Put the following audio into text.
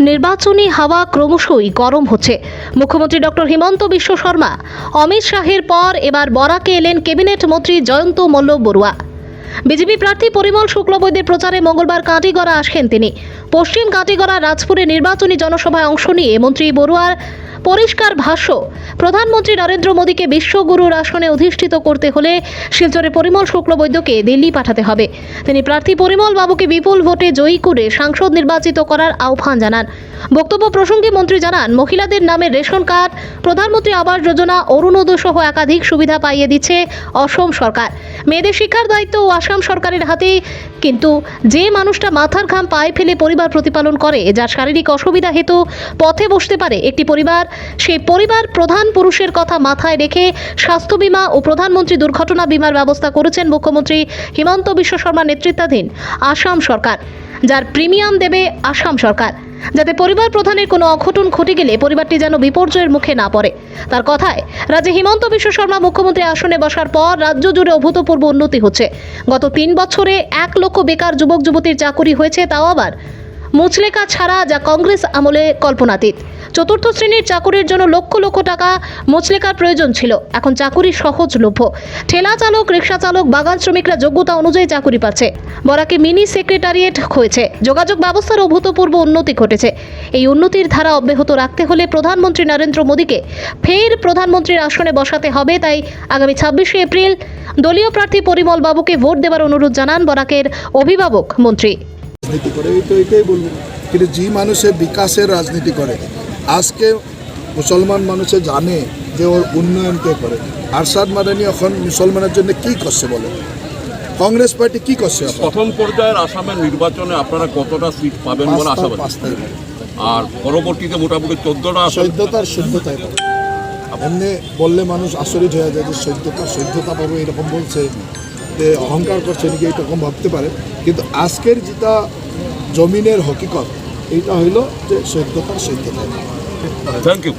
নির্বাচনী হাওয়া ক্রমশই গরম হচ্ছে। মুখ্যমন্ত্রী ডক্টর হিমন্ত বিশ্ব শর্মা, অমিত শাহের পর এবার বরাকে এলেন ক্যাবিনেট মন্ত্রী জয়ন্ত মল্ল বড়ুয়া। বিজেপি প্রার্থী পরিমল শুক্লবৈদ্যের প্রচারে মঙ্গলবার কাঁটিগড়া আসেন তিনি। পশ্চিম কাঁটিগড়া রাজপুরে নির্বাচনী জনসভায় অংশ নিয়ে মন্ত্রী বড়ুয়ার পরিষ্কার ভাষ্য, প্রধানমন্ত্রী নরেন্দ্র মোদীকে বিশ্বগুরুর আসনে অধিষ্ঠিত করতে হলে শিলচরে পরিমল শুক্লবৈদ্যকে দিল্লি পাঠাতে হবে। তিনি প্রার্থী পরিমল বাবুকে বিপুল ভোটে জয়ী করে সাংসদ নির্বাচিত করার আহ্বান জানান। বক্তব্য প্রসঙ্গে মন্ত্রী জানান, মহিলাদের নামে রেশন কার্ড, প্রধানমন্ত্রী আবাস যোজনা, অরুণোদয় সহ একাধিক সুবিধা পাইয়ে দিচ্ছে অসম সরকার। মেয়েদের শিক্ষার দায়িত্ব ও আসাম সরকারের হাতে কিন্তু যে মানুষটা মাথার ঘাম পায়ে ফেলে পরিবার প্রতিপালন করে, যার শারীরিক অসুবিধা হেতু পথে বসতে পারে একটি পরিবার সেই পরিবার প্রধান পুরুষের কথা মাথায় রেখে স্বাস্থ্য বীমা ও প্রধানমন্ত্রী দুর্ঘটনা বিমার ব্যবস্থা করেছেন মুখ্যমন্ত্রী হিমন্ত বিশ্ব শর্মা নেতৃত্বাধীন আসাম সরকার, যার প্রিমিয়াম দেবে আসাম সরকার। যাতে পরিবার প্রধানের কোনো অঘটন ঘটে গেলে পরিবারটি যেন বিপর্যয়ের মুখে না পড়ে। তার কথায় রাজ্যে হিমন্ত বিশ্ব শর্মা মুখ্যমন্ত্রী আসনে বসার পর রাজ্য জুড়ে অভূতপূর্ব উন্নতি হচ্ছে। গত তিন বছরে এক লক্ষ বেকার যুবক যুবতীর চাকুরি হয়েছে, তাও আবার মুচলেকা ছাড়া যা কংগ্রেস আমলে কল্পনাতীত। চতুর্থ শ্রেণির চাকুরির জন্য লক্ষ লক্ষ টাকা মুচলেকার প্রয়োজন ছিল। এখন চাকুরি সহজলভ্য ঠেলা চালক, রিক্সা চালক, বাগান শ্রমিকরা যোগ্যতা অনুযায়ী চাকুরি পাচ্ছে। বরাকে মিনি সেক্রেটারিয়েট হয়েছে। যোগাযোগ ব্যবস্থার অভূতপূর্ব উন্নতি ঘটেছে। এই উন্নতির ধারা অব্যাহত রাখতে হলে প্রধানমন্ত্রী নরেন্দ্র মোদীকে ফের প্রধানমন্ত্রীর আসনে বসাতে হবে। তাই আগামী ছাব্বিশে এপ্রিল দলীয় প্রার্থী পরিমল বাবুকে ভোট দেওয়ার অনুরোধ জানান বরাকের অভিভাবক মন্ত্রী। রাজনীতি করে এই তো এটাই বলব। কিন্তু যে মানুষে বিকাশের রাজনীতি করে আজকে মুসলমান মানুষে জানে যে ওর উন্নয়ন কে করে। আরশাদ মাদানি এখন মুসলমানের জন্য কি করছে বলে? কংগ্রেস পার্টি কি করছে? প্রথম পর্যায়ের আসামের নির্বাচনে আপনারা কতটা সিট পাবেন বলে আশাবাদী আর পরবর্তীতে মোটামুটি চোদ্দটা শুদ্ধতাই পাবে এমনি বললে মানুষ আচরিত হয়ে যায় যে সৈদ্যতা সৈদ্যতা পাবো এরকম বলছে। অহংকার করছে নাকি রকম ভাবতে পারে। কিন্তু আজকের যেটা জমিনের হকিকত এইটা হইল যে সৈদ্যতার সত্যতা থ্যাংক ইউ